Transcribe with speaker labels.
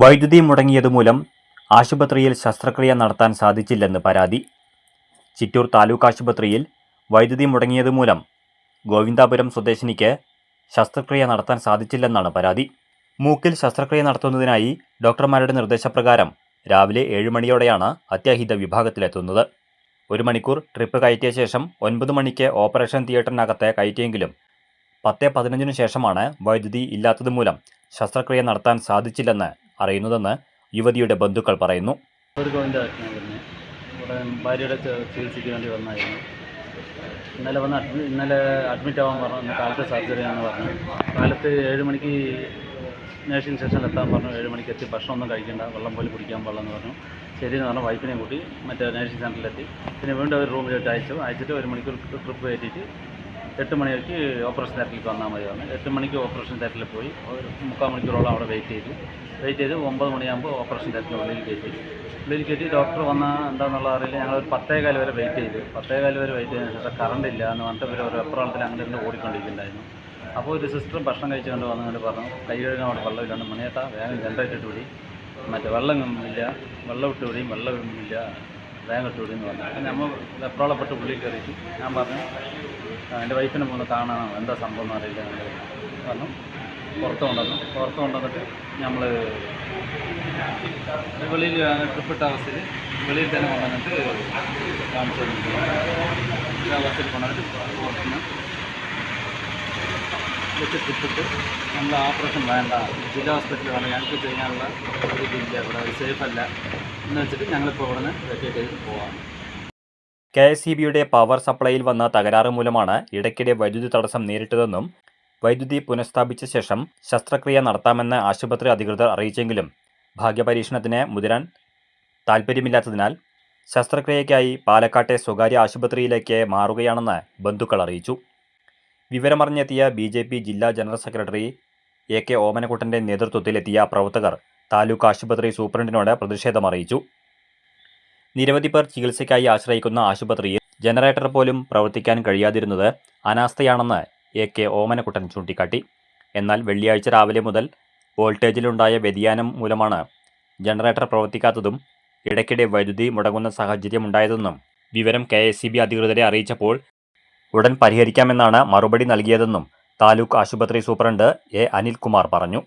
Speaker 1: വൈദ്യുതി മുടങ്ങിയതുമൂലം ആശുപത്രിയിൽ ശസ്ത്രക്രിയ നടത്താൻ സാധിച്ചില്ലെന്ന് പരാതി. ചിറ്റൂർ താലൂക്ക് ആശുപത്രിയിൽ വൈദ്യുതി മുടങ്ങിയതുമൂലം ഗോവിന്ദാപുരം സ്വദേശിനിക്ക് ശസ്ത്രക്രിയ നടത്താൻ സാധിച്ചില്ലെന്നാണ് പരാതി. മൂക്കിൽ ശസ്ത്രക്രിയ നടത്തുന്നതിനായി ഡോക്ടർമാരുടെ നിർദ്ദേശപ്രകാരം രാവിലെ ഏഴ് മണിയോടെയാണ് അത്യാഹിത വിഭാഗത്തിലെത്തുന്നത്. ഒരു മണിക്കൂർ ട്രിപ്പ് കയറ്റിയ ശേഷം ഒൻപത് മണിക്ക് ഓപ്പറേഷൻ തിയേറ്ററിനകത്ത് കയറ്റിയെങ്കിലും പത്ത് പതിനഞ്ചിനു ശേഷമാണ് വൈദ്യുതി ഇല്ലാത്തതുമൂലം ശസ്ത്രക്രിയ നടത്താൻ സാധിച്ചില്ലെന്ന് അറിയുന്നതെന്ന് യുവതിയുടെ ബന്ധുക്കൾ പറയുന്നു.
Speaker 2: ഭാര്യയുടെ ചികിത്സയ്ക്ക് വേണ്ടി വന്നായിരുന്നു. ഇന്നലെ വന്ന് അഡ്മി ഇന്നലെ അഡ്മിറ്റ് ആവാൻ പറഞ്ഞു. കാലത്ത് സർജറി ആണെന്ന് പറഞ്ഞു. കാലത്ത് ഏഴ് മണിക്ക് നേഴ്സിംഗ് സ്റ്റേഷനിൽ എത്താൻ പറഞ്ഞു. ഏഴ് മണിക്ക് എത്തി. ഭക്ഷണമൊന്നും കഴിക്കേണ്ട. വെള്ളം പോലും കുടിക്കാൻ പാടില്ലെന്ന് പറഞ്ഞു. ശരി എന്ന് പറഞ്ഞു വൈഫിനെ കൂട്ടി മറ്റേ നേഴ്സിംഗ് സെന്ററിലെത്തി പിന്നെ വീണ്ടും ഒരു റൂമിലോട്ട് അയച്ചു. അയച്ചിട്ട് ഒരു മണിക്കൂർ ട്രിപ്പ് കയറ്റിയിട്ട് എട്ട് മണി വരയ്ക്ക് ഓപ്പറേഷൻ തിയേറ്ററിലേക്ക് വന്നാൽ മതി പറഞ്ഞു. എട്ട് മണിക്ക് ഓപ്പറേഷൻ തിയേറ്ററിൽ പോയി. ഒരു മുക്കാൽ മണിക്കൂറോളം അവിടെ വെയിറ്റ് ചെയ്തു. വെയിറ്റ് ചെയ്ത് ഒമ്പത് മണിയാകുമ്പോൾ ഓപ്പറേഷൻ തിയേറ്ററിന് ഉള്ളിൽ കയറ്റി. ഉള്ളിൽ കയറ്റി ഡോക്ടർ വന്നാൽ എന്താണെന്നുള്ള അറിയില്ല. ഞങ്ങൾ ഒരു പത്തേകാൽ വരെ വെയിറ്റ് ചെയ്തു. പത്തേകാൽ വരെ വെയിറ്റ് ചെയ്തതിന് ശേഷം കറണ്ട് ഇല്ല എന്ന് പറഞ്ഞിട്ട് ഇവർ ഒരു എപ്രാളത്തിൽ അങ്ങനെ ഇരുന്ന് ഓടിക്കൊണ്ടിരിക്കുന്നുണ്ടായിരുന്നു. അപ്പോൾ ഒരു സിസ്റ്റർ ഭക്ഷണം കഴിച്ചുകൊണ്ട് വന്നുകൊണ്ട് പറഞ്ഞു കൈ കഴുകാൻ അവിടെ വെള്ളമില്ലാണ്ട് മണിയേട്ടാ വേഗം ജനറേറ്റ് ഇട്ട് വിടി മറ്റേ വെള്ളം ഇല്ല. വെള്ളം ഇട്ട് വെള്ളം ഇല്ല വേഗം ഇട്ട് വിടി എന്ന് പറഞ്ഞു. അപ്പം നമ്മൾ വെപ്രാളപ്പെട്ട് പുള്ളി കയറിയിട്ട് ഞാൻ പറഞ്ഞു "ആ, എന്റെ വൈഫിനെ പോകുന്ന കാണണം എന്താ സംഭവം എന്ന് അറിയില്ല പറഞ്ഞു. പുറത്ത് കൊണ്ടുവന്നു. പുറത്ത് കൊണ്ടുവന്നിട്ട് നമ്മൾ വെളിയിൽ ട്രിപ്പിട്ട അവസ്ഥയിൽ വെളിയിൽ തന്നെ കൊണ്ടുവന്നിട്ട് കാണിച്ചു അവസ്ഥയിൽ കൊണ്ടുവന്നിട്ട് പുറത്തുനിന്ന് വെച്ച് കിട്ടിട്ട് നമ്മൾ ഓപ്പറേഷൻ വേണ്ട. ജില്ലാ ഹോസ്പിറ്റലിൽ വേണം. ഞങ്ങൾക്ക് ചെയ്യാനുള്ള ഒരു ഇതില്ല. ഇവിടെ സേഫ് അല്ല. എന്ന് വെച്ചിട്ട് ഞങ്ങളിപ്പോൾ ഇവിടെ നിന്ന് വെക്കേറ്റ് ചെയ്ത് പോവാം.
Speaker 1: കെ എസ് സി ബിയുടെ പവർ സപ്ലൈയിൽ വന്ന തകരാറ് മൂലമാണ് ഇടയ്ക്കിടെ വൈദ്യുതി തടസ്സം നേരിട്ടതെന്നും വൈദ്യുതി പുനഃസ്ഥാപിച്ച ശേഷം ശസ്ത്രക്രിയ നടത്താമെന്ന് ആശുപത്രി അധികൃതർ അറിയിച്ചെങ്കിലും ഭാഗ്യപരീക്ഷണത്തിന് മുതിരാൻ താൽപ്പര്യമില്ലാത്തതിനാൽ ശസ്ത്രക്രിയയ്ക്കായി പാലക്കാട്ടെ സ്വകാര്യ ആശുപത്രിയിലേക്ക് മാറുകയാണെന്ന് ബന്ധുക്കൾ അറിയിച്ചു. വിവരമറിഞ്ഞെത്തിയ ബി ജെ പി ജില്ലാ ജനറൽ സെക്രട്ടറി എ കെ ഓമനക്കുട്ടന്റെ നേതൃത്വത്തിലെത്തിയ പ്രവർത്തകർ താലൂക്ക് ആശുപത്രി സൂപ്രണ്ടിനോട് പ്രതിഷേധം അറിയിച്ചു. നിരവധി പേർ ചികിത്സയ്ക്കായി ആശ്രയിക്കുന്ന ആശുപത്രിയിൽ ജനറേറ്റർ പോലും പ്രവർത്തിക്കാൻ കഴിയാതിരുന്നത് അനാസ്ഥയാണെന്ന് എ കെ ഓമനക്കുട്ടൻ ചൂണ്ടിക്കാട്ടി. എന്നാൽ വെള്ളിയാഴ്ച രാവിലെ മുതൽ വോൾട്ടേജിലുണ്ടായ വ്യതിയാനം മൂലമാണ് ജനറേറ്റർ പ്രവർത്തിക്കാത്തതും ഇടയ്ക്കിടെ വൈദ്യുതി മുടങ്ങുന്ന സാഹചര്യമുണ്ടായതെന്നും വിവരം കെ എസ് സി ബി അധികൃതരെ അറിയിച്ചപ്പോൾ ഉടൻ പരിഹരിക്കാമെന്നാണ് മറുപടി നൽകിയതെന്നും താലൂക്ക് ആശുപത്രി സൂപ്രണ്ട് എ അനിൽകുമാർ പറഞ്ഞു